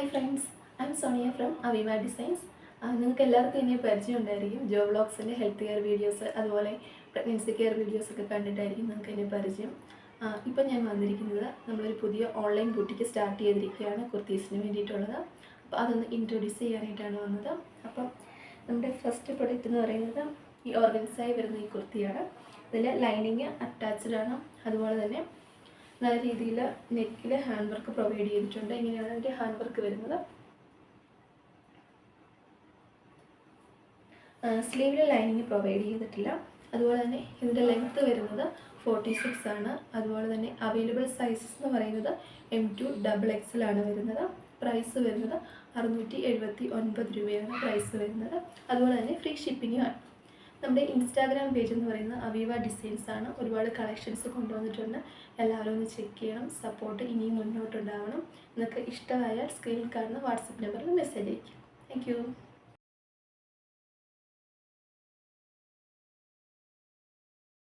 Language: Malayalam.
Hi friends I'm Sonia from Avima designs നിങ്ങൾക്ക് എല്ലാവർക്കും ഇനി പരിചയം ഉണ്ടായിരിക്കും. ജോ ബ്ലോഗ്സിന്റെ ഹെൽത്ത് കെയർ വീഡിയോസ് അതുപോലെ പ്രഗ്നൻസി കെയർ വീഡിയോസ് ഒക്കെ കണ്ടിട്ടായിരിക്കും നിങ്ങൾക്ക് എന്നെ പരിചയം. ഇപ്പം ഞാൻ വന്നിരിക്കുന്നത് നമ്മളൊരു പുതിയ ഓൺലൈൻ ബുട്ടിക്ക് സ്റ്റാർട്ട് ചെയ്തിരിക്കുകയാണ് കുർത്തീസിന് വേണ്ടിയിട്ടുള്ളത്. അപ്പോൾ അതൊന്ന് ഇൻട്രൊഡ്യൂസ് ചെയ്യാനായിട്ടാണ് വന്നത്. അപ്പം നമ്മുടെ ഫസ്റ്റ് പ്രൊഡക്റ്റ് എന്ന് പറയുന്നത് ഈ ഓർഗൻസായി വരുന്ന ഈ കുർത്തിയാണ്. ഇതിൽ ലൈനിങ് അറ്റാച്ച്ഡ് ആണ്. അതുപോലെ തന്നെ നല്ല രീതിയിൽ നെക്കിൽ ഹാൻഡ് വർക്ക് പ്രൊവൈഡ് ചെയ്തിട്ടുണ്ട്. ഇങ്ങനെയാണ് അതിന്റെ ഹാൻഡ് വർക്ക് വരുന്നത്. സ്ലീവിൽ ലൈനിങ് പ്രൊവൈഡ് ചെയ്തിട്ടില്ല. അതുപോലെ തന്നെ ഇതിന്റെ ലെങ്ത്ത് വരുന്നത് ഫോർട്ടി സിക്സ് ആണ്. അതുപോലെ തന്നെ അവൈലബിൾ സൈസസ് എന്ന് പറയുന്നത് എം ടു ഡബിൾ എക്സൽ ആണ് വരുന്നത്. പ്രൈസ് വരുന്നത് അറുന്നൂറ്റി എഴുപത്തി ഒൻപത് രൂപയാണ് പ്രൈസ് വരുന്നത്. അതുപോലെ തന്നെ ഫ്രീ ഷിപ്പിംഗും ആണ് നമ്മുടെ ഇൻസ്റ്റാഗ്രാം പേജ് എന്ന് പറയുന്നത് അവീവ ഡിസൈൻസ് ആണ് ഒരുപാട് കളക്ഷൻസ് കൊണ്ടുവന്നിട്ടുണ്ട്. എല്ലാവരും ഒന്ന് ചെക്ക് ചെയ്യണം സപ്പോർട്ട് ഇനിയും മുന്നോട്ടുണ്ടാവണം. നിങ്ങൾക്ക് ഇഷ്ടമായാൽ സ്ക്രീനിൽ കാണുന്ന വാട്സപ്പ് നമ്പറിൽ മെസ്സേജ് അയയ്ക്കും. താങ്ക്